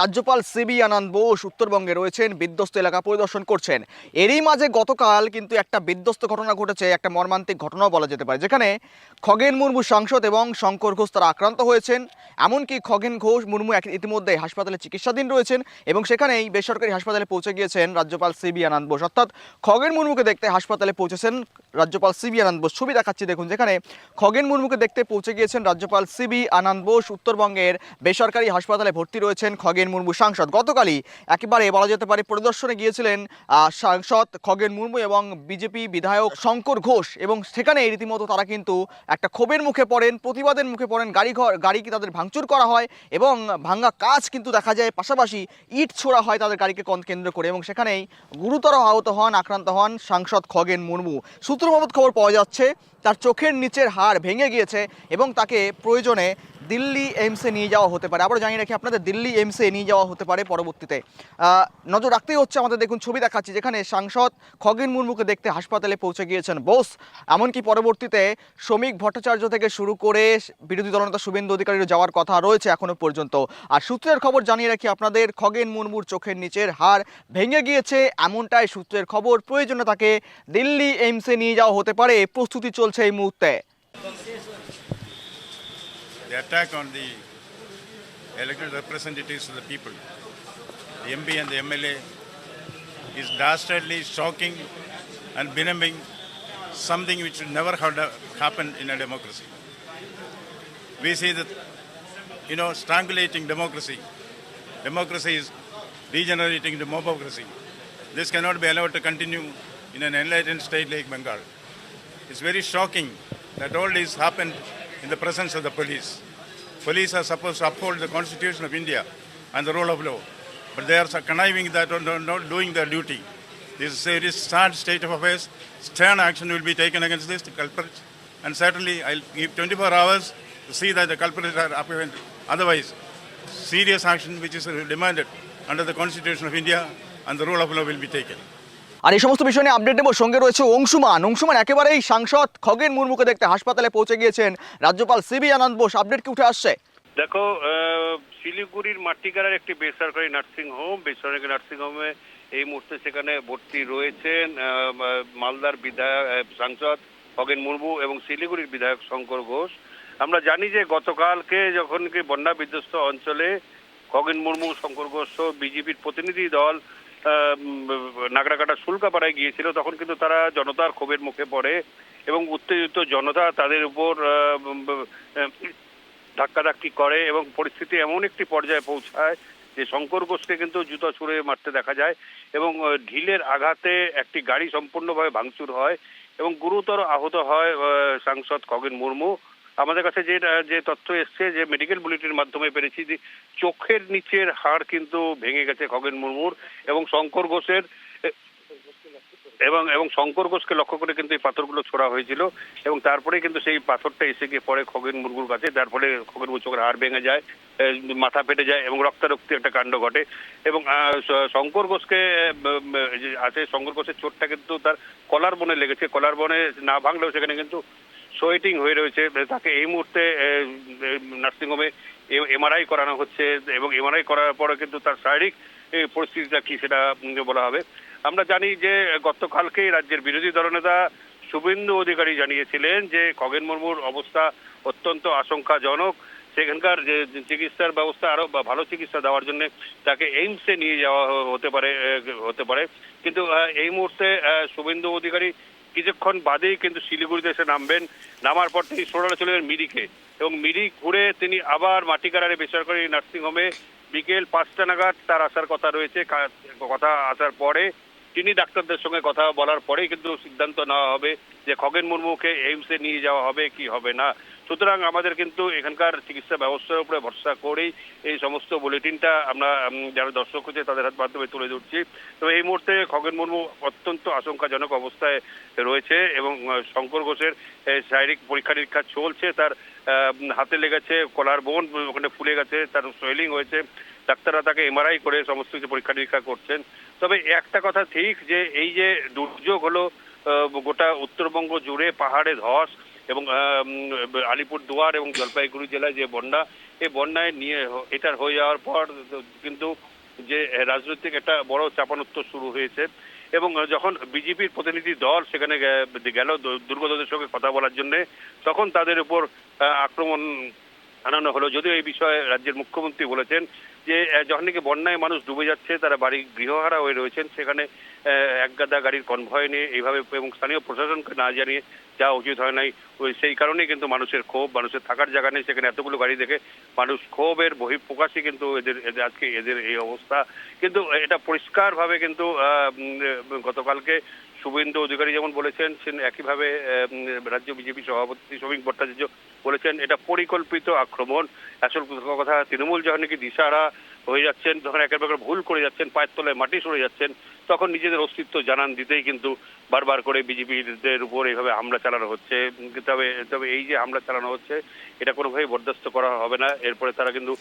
রাজ্যপাল সিবি আনন্দ বোস উত্তরবঙ্গে রয়েছেন, বিধ্বস্ত এলাকা পরিদর্শন করছেন। এরই মাঝে গতকাল কিন্তু একটা বিধ্বস্ত ঘটনা ঘটেছে, একটা মর্মান্তিক ঘটনাও বলা যেতে পারে, যেখানে খগেন মুর্মু সাংসদ এবং শঙ্কর ঘোষ তারা আক্রান্ত হয়েছেন, এমনকি খগেন ঘোষ মুর্মু ইতিমধ্যে হাসপাতালে চিকিৎসাধীন রয়েছেন এবং সেখানেই বেসরকারি হাসপাতালে পৌঁছে গিয়েছেন রাজ্যপাল সিবি আনন্দ বোস। অর্থাৎ খগেন মুর্মুকে দেখতে হাসপাতালে পৌঁছেছেন রাজ্যপাল সিবি আনন্দ বোস। ছবি দেখাচ্ছি, দেখুন, যেখানে খগেন মুর্মুকে দেখতে পৌঁছে গিয়েছেন রাজ্যপাল সিবি আনন্দ বোস উত্তরবঙ্গের বেসরকারি হাসপাতালে ভর্তি রয়েছেন খগেন মুর্মু সাংসদ। গতকালই একেবারে বলা যেতে পারে পরিদর্শনে গিয়েছিলেন সাংসদ খগেন মুর্মু এবং বিজেপি বিধায়ক শঙ্কর ঘোষ এবং সেখানে রীতিমতো তারা কিন্তু একটা ক্ষোভের মুখে পড়েন, প্রতিবাদের মুখে পড়েন, গাড়ি ঘর, গাড়ি তাদের ভাঙচুর করা হয় এবং ভাঙ্গা কাজ কিন্তু দেখা যায়, পাশাপাশি ইট ছোড়া হয় তাদের গাড়িকে কন- কেন্দ্র করে এবং সেখানেই গুরুতর আহত হন, আক্রান্ত হন সাংসদ খগেন মুর্মু। সূত্র খবর পাওয়া যাচ্ছে, তার চোখের নিচের হাড় ভেঙে গিয়েছে এবং তাকে প্রয়োজনে দিল্লি এইমসে নিয়ে যাওয়া হতে পারে। আবার জানিয়ে রাখি আপনাদের, দিল্লি এইমসে নিয়ে যাওয়া হতে পারে পরবর্তীতে। নজর রাখতেই হচ্ছে আমাদের, দেখুন, ছবি দেখাচ্ছি, যেখানে সাংসদ খগেন মুর্মুকে দেখতে হাসপাতালে পৌঁছে গিয়েছেন। বোস, এমনকি পরবর্তীতে শ্রমিক ভট্টাচার্য থেকে শুরু করে বিরোধী দলনেতা শুভেন্দু অধিকারীর যাওয়ার কথা রয়েছে এখনও পর্যন্ত। আর সূত্রের খবর জানিয়ে রাখি আপনাদের, খগেন মুর্মুর চোখের নিচের হার ভেঙে গিয়েছে, এমনটাই সূত্রের খবর। প্রয়োজনে তাকে দিল্লি এইমসে নিয়ে যাওয়া হতে পারে। প্রস্তুতি চলছে এই মুহূর্তে। The attack on the elected representatives of the people, the MP and the MLA, is dastardly, shocking, and benumbing something which should never have da- happened in a democracy. We see that, you know, strangulating democracy. Democracy is degenerating democracy. This cannot be allowed to continue in an enlightened state like Bengal. It's very shocking that all this happened in the presence of the police. Police are supposed to uphold the Constitution of India and the rule of law, but they are conniving that or not doing their duty. This is a very sad state of affairs. Stern action will be taken against this culprits, and certainly I'll give 24 hours to see that the culprits are apprehended. Otherwise, serious action which is demanded under the Constitution of India and the rule of law will be taken. আর এই সমস্ত বিষয় নিয়ে update নেব। সঙ্গে রয়েছে অংশুমান। অংশুমান, একেবারেই সাংসদ খগেন মুর্মুকে দেখতে হাসপাতালে পৌঁছে গিয়েছেন রাজ্যপাল সিবি আনন্দ বোস। আপডেট কি উঠে আসছে? দেখো শিলিগুড়ির মাটিকারার একটি বেসরকারি নার্সিং হোম। বেসরকারি নার্সিং হোমে এই মুহূর্তে সেখানে ভর্তি রয়েছেন মালদার বিধায়ক সাংসদ খগেন মুর্মু এবং শিলিগুড়ির বিধায়ক শঙ্কর ঘোষ। আমরা জানি যে গতকালকে যখন কি বন্যা বিধ্বস্ত অঞ্চলে খগেন মুর্মু, শঙ্কর ঘোষ বিজেপির প্রতিনিধি দল নাগরাকাটা শুল্কাপাড়ায় গিয়েছিল, তখন কিন্তু তারা জনতার ক্ষোভের মুখে পড়ে এবং উত্তেজিত জনতা তাদের উপর ধাক্কাধাক্কি করে এবং পরিস্থিতি এমন একটি পর্যায়ে পৌঁছায় যে শঙ্কর ঘোষকে কিন্তু জুতো ছুঁড়ে মারতে দেখা যায় এবং ঢিলের আঘাতে একটি গাড়ি সম্পূর্ণভাবে ভাঙচুর হয় এবং গুরুতর আহত হয় সাংসদ খগেন মুর্মু। আমাদের কাছে যে যে তথ্য এসছে, যে মেডিকেল বুলেটিনের মাধ্যমে পেরেছি যে চোখের নিচের হাড় কিন্তু ভেঙে গেছে খগেন মুর্মুর এবং শঙ্কর ঘোষের, এবং এবং শঙ্কর ঘোষকে লক্ষ্য করে কিন্তু এই পাথরগুলো ছোড়া হয়েছিল এবং তারপরে কিন্তু সেই পাথরটা এসে গিয়ে পরে খগেন মুর্মুর কাছে, যার ফলে খগেন চোখের হাড় ভেঙে যায় মাথা ফেটে যায় এবং রক্তারক্তি একটা কাণ্ড ঘটে। এবং শঙ্কর ঘোষকে আছে শঙ্কর ঘোষের চোটটা কিন্তু তার কলার বনে লেগেছে। কলার বনে না ভাঙলেও সেখানে কিন্তু সোয়েটিং হয়ে রয়েছে তাকে এই মুহূর্তে নার্সিংহোমে এমআরআই করানো হচ্ছে এবং এমআরআই করার পরে কিন্তু তার শারীরিক পরিস্থিতিটা কি সেটা বলা হবে। আমরা জানি যে গতকালকে রাজ্যের বিরোধী দলনেতা শুভেন্দু অধিকারী জানিয়েছিলেন যে খগেন মুর্মুর অবস্থা অত্যন্ত আশঙ্কাজনক। সেখানকার যে চিকিৎসার ব্যবস্থা আরও ভালো চিকিৎসা দেওয়ার জন্য তাকে এইমসে নিয়ে যাওয়া হতে পারে হতে পারে। কিন্তু এই মুহূর্তে শুভেন্দু অধিকারী কিছুক্ষণ বাদেই কিন্তু শিলিগুড়িতে এসে নামবেন। নামার পর তিনি সোনালে চলে যাবেন মিরিকে। এবং মিরিক ঘুরে তিনি আবার মাটিকারারে বেসরকারি নার্সিংহোমে বিকেল পাঁচটা নাগাদ তার আসার কথা রয়েছে কথা আসার পরে। তিনি ডাক্তারদের সঙ্গে কথা বলার পরেই কিন্তু সিদ্ধান্ত নেওয়া হবে যে খগেন মুর্মুকে এইমসে নিয়ে যাওয়া হবে কি হবে না। সুতরাং আমাদের কিন্তু এখানকার চিকিৎসা ব্যবস্থার উপরে ভরসা করেই এই সমস্ত বুলেটিনটা আমরা যারা দর্শক হচ্ছে তাদের হাত মাধ্যমে তুলে ধরছি। তো এই মুহূর্তে খগেন মুর্মু অত্যন্ত আশঙ্কাজনক অবস্থায় রয়েছে এবং শঙ্কর ঘোষের শারীরিক পরীক্ষা নিরীক্ষা চলছে। তার হাতে লেগেছে কলার বোন, ওখানে ফুলে গেছে, তার সোয়েলিং হয়েছে। ডাক্তাররা তাকে এমআরআই করে সমস্ত কিছু পরীক্ষা নিরীক্ষা করছেন। তবে একটা কথা ঠিক যে এই যে দুর্যোগ হলো গোটা উত্তরবঙ্গ জুড়ে পাহাড়ে ধস এবং আলিপুর দুয়ার এবং জলপাইগুড়ি জেলায় যে বন্যা, এই বন্যায় নিয়ে এটার হয়ে যাওয়ার পর কিন্তু যে রাজনৈতিক একটা বড় চাপানোত্তর শুরু হয়েছে এবং যখন বিজেপির প্রতিনিধি দল সেখানে গেল দুর্গতদের সঙ্গে কথা বলার জন্য, তখন তাদের উপর আক্রমণ আনানো হলো। যদিও এই বিষয়ে রাজ্যের মুখ্যমন্ত্রী বলেছেন যে যখন নাকি বন্যায় মানুষ ডুবে যাচ্ছে, তারা বাড়ি গৃহহারা হয়ে রয়েছেন, সেখানে একগাদা গাড়ির কনভয় নিয়ে এইভাবে এবং স্থানীয় প্রশাসনকে না জানিয়ে যাওয়া উচিত হয় নাই ওই সেই কারণেই কিন্তু মানুষের ক্ষোভ, মানুষের থাকার জায়গা নেই। সেখানে এতগুলো গাড়ি দেখে মানুষ ক্ষোভের বহিঃপ্রকাশই কিন্তু এদের এদের, আজকে এদের এই অবস্থা। কিন্তু এটা পরিষ্কারভাবে কিন্তু গতকালকে শুভেন্দু অধিকারী যেমন বলেছেন একইভাবে রাজ্য বিজেপি সভাপতি শ্রমিক ভট্টাচার্য বলেছেন, এটা পরিকল্পিত আক্রমণ। আসল কথা, তৃণমূল যখন নাকি দিশারা হয়ে যাচ্ছেন, যখন একের পর ভুল করে যাচ্ছেন, পায়ের তলায় মাটি সরে যাচ্ছেন, তখন নিজেদের অস্তিত্ব জানান দিতেই কিন্তু বারবার করে বিজেপিদের উপর এইভাবে হামলা চালানো হচ্ছে। তবে তবে এই যে হামলা চালানো হচ্ছে, এটা কোনোভাবেই বরদাস্ত করা হবে না। এরপরে তারা কিন্তু